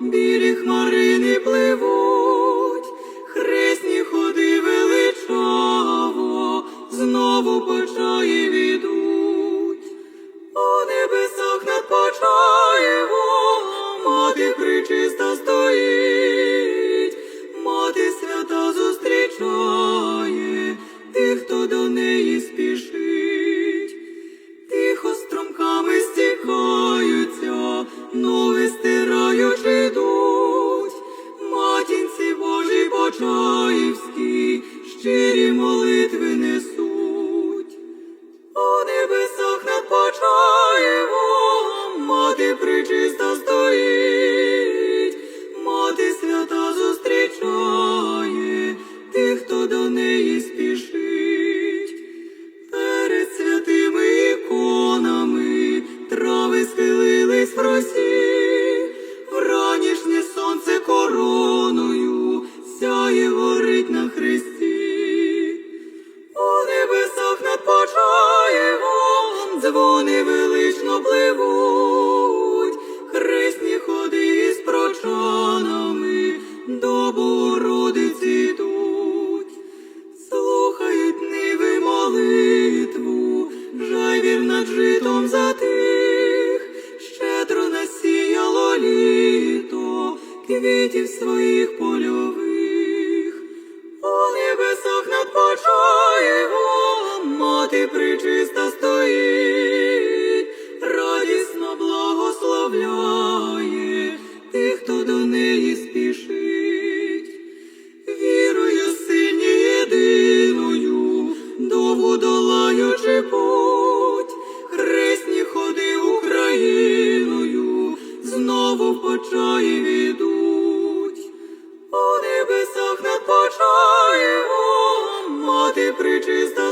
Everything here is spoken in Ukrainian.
bir щирі молитви несуть. У небесах над Почаєвом мати причиста стоїть, мати свята зустрічає тих, хто до неї спішить. Дзвони велично пливуть, хресні ходи з прочанами до Богородиці йдуть. Слухають ниви молитву, жайвір над житом затих, щедро насіяло літо квітів своїх польових. У небесах над мати причиста почаї відуть. У небесах над Почаєвом мати причиста